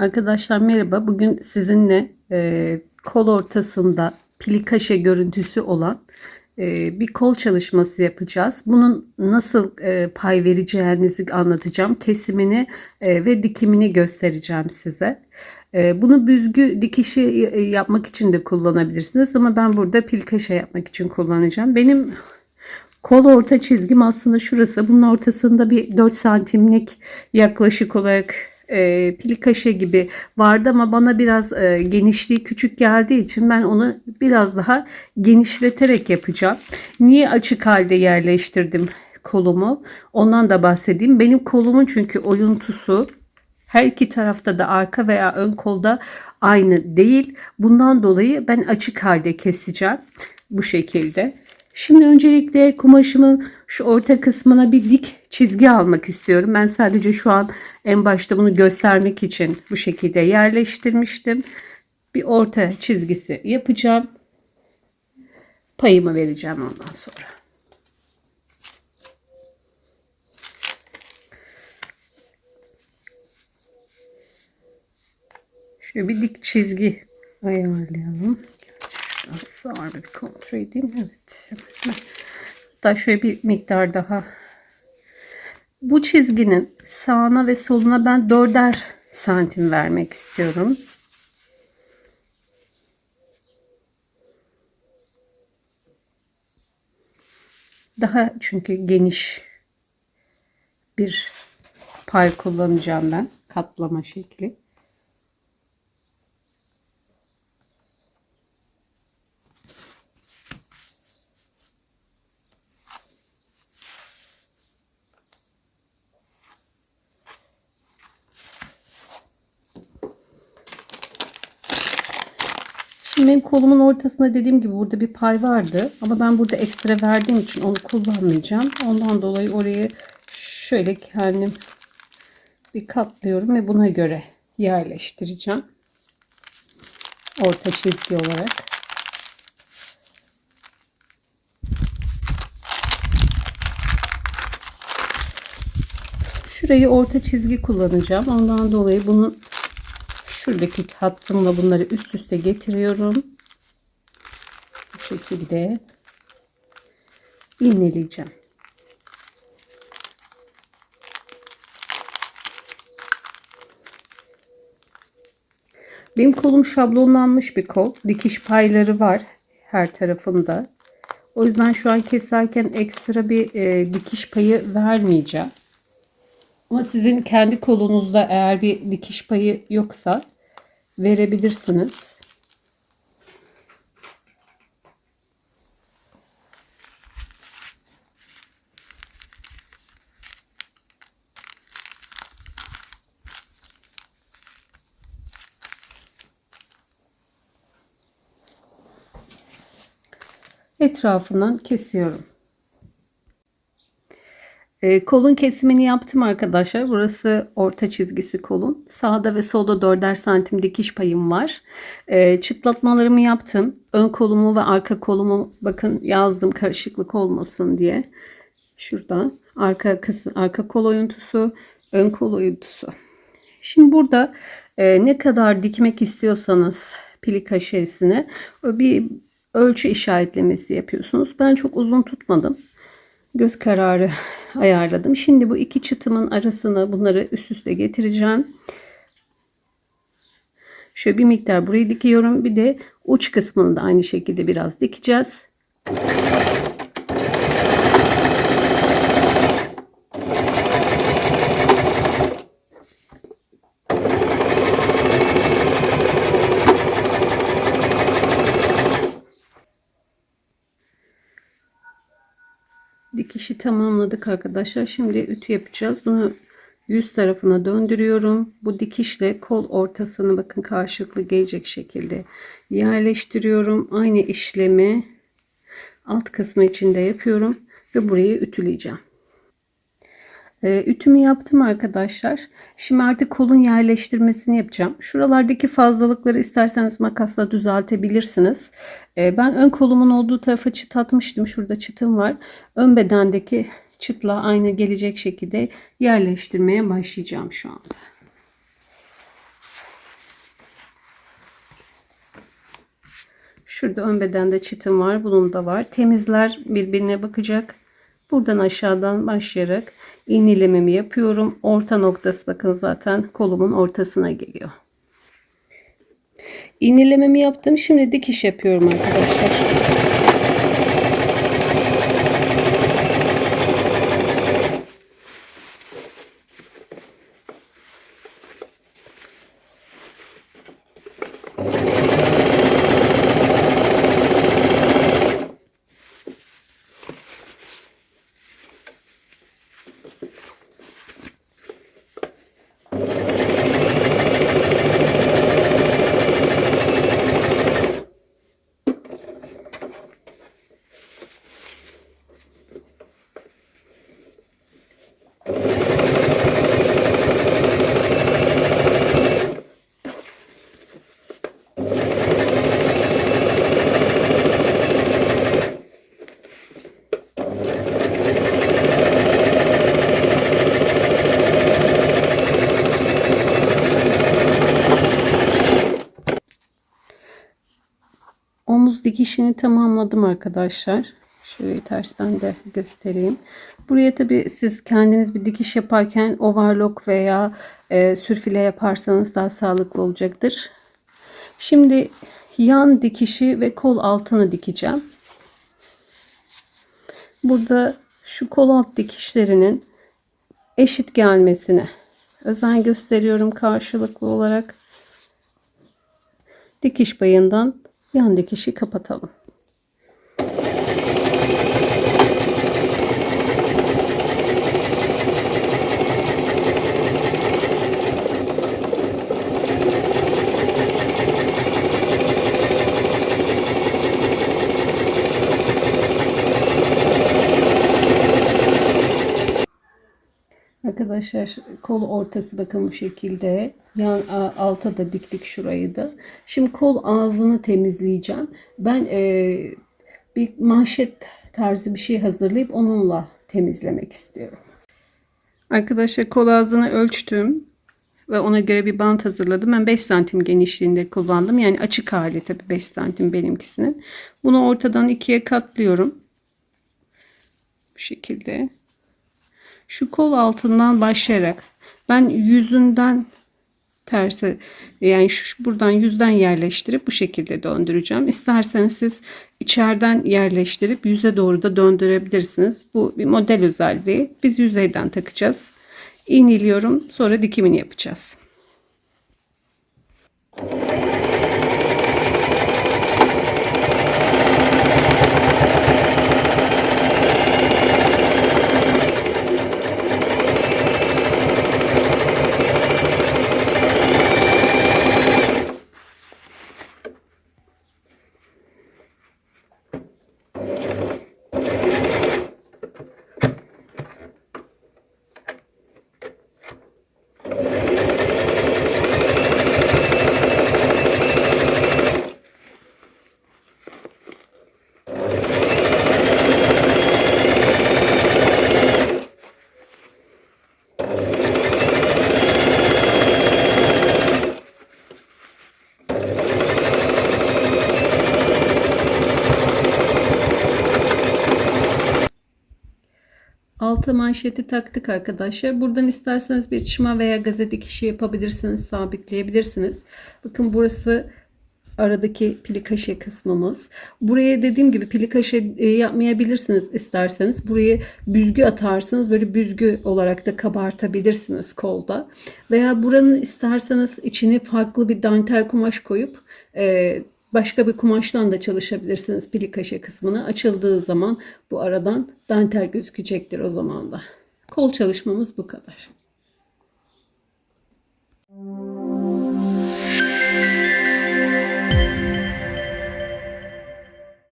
Arkadaşlar merhaba. Bugün sizinle e, kol ortasında plikaşe görüntüsü olan e, bir kol çalışması yapacağız. Bunun nasıl e, pay vereceğinizi anlatacağım. Kesimini e, ve dikimini göstereceğim size. E, bunu büzgü dikişi e, yapmak için de kullanabilirsiniz ama ben burada plikaşe yapmak için kullanacağım. Benim Kol orta çizgim aslında şurası. Bunun ortasında bir 4 santimlik yaklaşık olarak e, plikaşe gibi vardı ama bana biraz e, genişliği küçük geldiği için ben onu biraz daha genişleterek yapacağım. Niye açık halde yerleştirdim kolumu? Ondan da bahsedeyim. Benim kolumun çünkü oyuntusu her iki tarafta da arka veya ön kolda aynı değil. Bundan dolayı ben açık halde keseceğim bu şekilde. Şimdi öncelikle kumaşımın şu orta kısmına bir dik çizgi almak istiyorum. Ben sadece şu an en başta bunu göstermek için bu şekilde yerleştirmiştim. Bir orta çizgisi yapacağım. Payımı vereceğim ondan sonra. Şöyle bir dik çizgi ayarlayalım. Biraz sağır bir kontrol edeyim. Evet. Hatta şöyle bir miktar daha. Bu çizginin sağına ve soluna ben dörder santim vermek istiyorum. Daha çünkü geniş bir pay kullanacağım ben. Katlama şekli. Şimdi benim kolumun ortasında dediğim gibi burada bir pay vardı. Ama ben burada ekstra verdiğim için onu kullanmayacağım. Ondan dolayı orayı şöyle kendim bir katlıyorum ve buna göre yerleştireceğim. Orta çizgi olarak. Şurayı orta çizgi kullanacağım. Ondan dolayı bunun şuradaki hattımla bunları üst üste getiriyorum. Bu şekilde iğneleyeceğim. Benim kolum şablonlanmış bir kol. Dikiş payları var her tarafında. O yüzden şu an keserken ekstra bir e, dikiş payı vermeyeceğim. Ama sizin kendi kolunuzda eğer bir dikiş payı yoksa verebilirsiniz. Etrafından kesiyorum. E, kolun kesimini yaptım arkadaşlar. Burası orta çizgisi kolun. Sağda ve solda 4'er santim dikiş payım var. E, çıtlatmalarımı yaptım. Ön kolumu ve arka kolumu bakın yazdım karışıklık olmasın diye. Şuradan arka kısım, arka kol oyuntusu, ön kol oyuntusu. Şimdi burada e, ne kadar dikmek istiyorsanız plika şerisine bir ölçü işaretlemesi yapıyorsunuz. Ben çok uzun tutmadım göz kararı ayarladım. Şimdi bu iki çıtımın arasına bunları üst üste getireceğim. Şöyle bir miktar burayı dikiyorum. Bir de uç kısmını da aynı şekilde biraz dikeceğiz. dikişi tamamladık arkadaşlar. Şimdi ütü yapacağız. Bunu yüz tarafına döndürüyorum. Bu dikişle kol ortasını bakın karşılıklı gelecek şekilde yerleştiriyorum. Aynı işlemi alt kısmı içinde yapıyorum ve burayı ütüleyeceğim. E, ütümü yaptım arkadaşlar. Şimdi artık kolun yerleştirmesini yapacağım. Şuralardaki fazlalıkları isterseniz makasla düzeltebilirsiniz. E, ben ön kolumun olduğu tarafa çıt atmıştım. Şurada çıtım var. Ön bedendeki çıtla aynı gelecek şekilde yerleştirmeye başlayacağım şu anda. Şurada ön bedende çıtım var. Bunun da var. Temizler birbirine bakacak. Buradan aşağıdan başlayarak iğnelememi yapıyorum. Orta noktası bakın zaten kolumun ortasına geliyor. İğnelememi yaptım. Şimdi dikiş yapıyorum arkadaşlar. Omuz dikişini tamamladım arkadaşlar. Şurayı tersten de göstereyim. Buraya tabi siz kendiniz bir dikiş yaparken overlock veya e, sürfile yaparsanız daha sağlıklı olacaktır. Şimdi yan dikişi ve kol altını dikeceğim. Burada şu kol alt dikişlerinin eşit gelmesine özen gösteriyorum karşılıklı olarak. Dikiş bayından yan dikişi kapatalım. Arkadaşlar kol ortası bakın bu şekilde. Yan alta da diktik şurayı da. Şimdi kol ağzını temizleyeceğim. Ben e, bir manşet tarzı bir şey hazırlayıp onunla temizlemek istiyorum. Arkadaşlar kol ağzını ölçtüm ve ona göre bir bant hazırladım. Ben 5 santim genişliğinde kullandım. Yani açık hali tabii 5 santim benimkisinin. Bunu ortadan ikiye katlıyorum. Bu şekilde şu kol altından başlayarak ben yüzünden tersi yani şu buradan yüzden yerleştirip bu şekilde döndüreceğim. İsterseniz siz içeriden yerleştirip yüze doğru da döndürebilirsiniz. Bu bir model özelliği. Biz yüzeyden takacağız. İğneliyorum. Sonra dikimini yapacağız. Alta manşeti taktık arkadaşlar. Buradan isterseniz bir çıma veya gazete dikişi yapabilirsiniz, sabitleyebilirsiniz. Bakın burası aradaki plikaşe kısmımız. Buraya dediğim gibi plikaşe e, yapmayabilirsiniz isterseniz. Buraya büzgü atarsınız. Böyle büzgü olarak da kabartabilirsiniz kolda. Veya buranın isterseniz içine farklı bir dantel kumaş koyup e, Başka bir kumaştan da çalışabilirsiniz plikaşe kısmını. Açıldığı zaman bu aradan dantel gözükecektir o zaman da. Kol çalışmamız bu kadar. Müzik